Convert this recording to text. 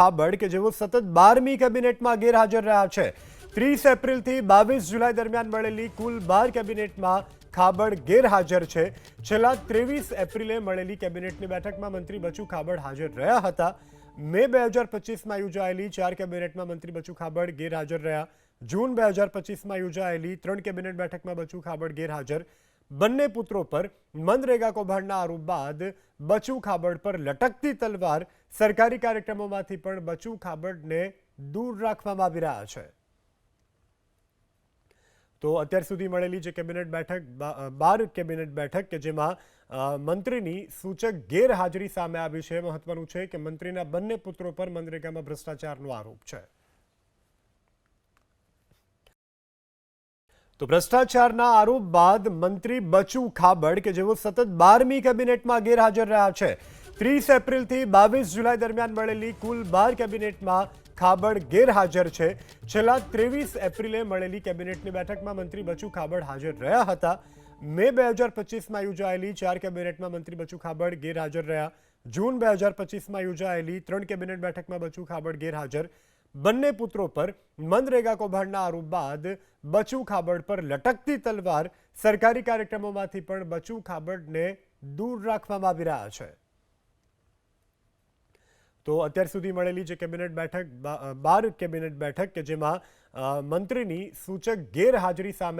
ખાબડ કે જેઓ સતત બારમી કેબિનેટમાં ગેરહાજર રહ્યા છે. ત્રીસ એપ્રિલથી બાવીસ જુલાઈ દરમિયાન મળેલી કુલ બાર કેબિનેટમાં ખાબડ ગેરહાજર છે. છેલ્લા ત્રેવીસ એપ્રિલે મળેલી કેબિનેટની બેઠકમાં મંત્રી બચુ ખાબડ હાજર રહ્યા હતા. મે બે હજાર પચીસમાં યોજાયેલી ચાર કેબિનેટમાં મંત્રી બચુ ખાબડ ગેરહાજર રહ્યા. જૂન બે હજાર પચીસમાં યોજાયેલી ત્રણ કેબિનેટ બેઠકમાં બચુ ખાબડ ગેરહાજર. બંને પુત્રો પર મનરેગા કૌભાંડના આરોપ બાદ બચુ ખાબડ પર લટકતી તલવાર સરકારી કાર્યક્રમોમાંથી પણ બચુ ખાબડને દૂર રાખવામાં આવી રહ્યા છે. તો અત્યાર સુધી મળેલી જે કેબિનેટ બેઠક બાર કેબિનેટ બેઠક કે જેમાં મંત્રીની સૂચક ગેરહાજરી સામે આવી છે, મહત્વનું છે કે મંત્રીના બંને પુત્રો પર મનરેગામાં ભ્રષ્ટાચારનો આરોપ છે. તો ભ્રષ્ટાચારના આરોપ બાદ મંત્રી બચુ ખાબડ કે જેઓ સતત બારમી કેબિનેટમાં ગેરહાજર રહ્યા છે. ત્રીસ એપ્રિલથી બાવીસ જુલાઈ દરમિયાન મળેલી કુલ બાર કેબિનેટમાં ખાબડ ગેરહાજર છે. છેલ્લા ત્રેવીસ એપ્રિલે મળેલી કેબિનેટની બેઠકમાં મંત્રી બચુ ખાબડ હાજર રહ્યા હતા. મે બે હજાર પચીસમાં યોજાયેલી ચાર કેબિનેટમાં મંત્રી બચુ ખાબડ ગેરહાજર રહ્યા. જૂન બે હજાર પચીસમાં યોજાયેલી ત્રણ કેબિનેટ બેઠકમાં બચુ ખાબડ ગેરહાજર. બંને પુત્રો પર મનરેગા કૌભાંડના આરોપ બાદ બચુ ખાબડ પર લટકતી તલવાર સરકારી કાર્યક્રમોમાંથી પણ બચુ ખાબડને દૂર રાખવામાં આવી રહ્યા છે. તો અત્યાર સુધી મળેલી જે કેબિનેટ બેઠક બાર કેબિનેટ બેઠક કે જેમાં મંત્રીની સૂચક ગેરહાજરી સામે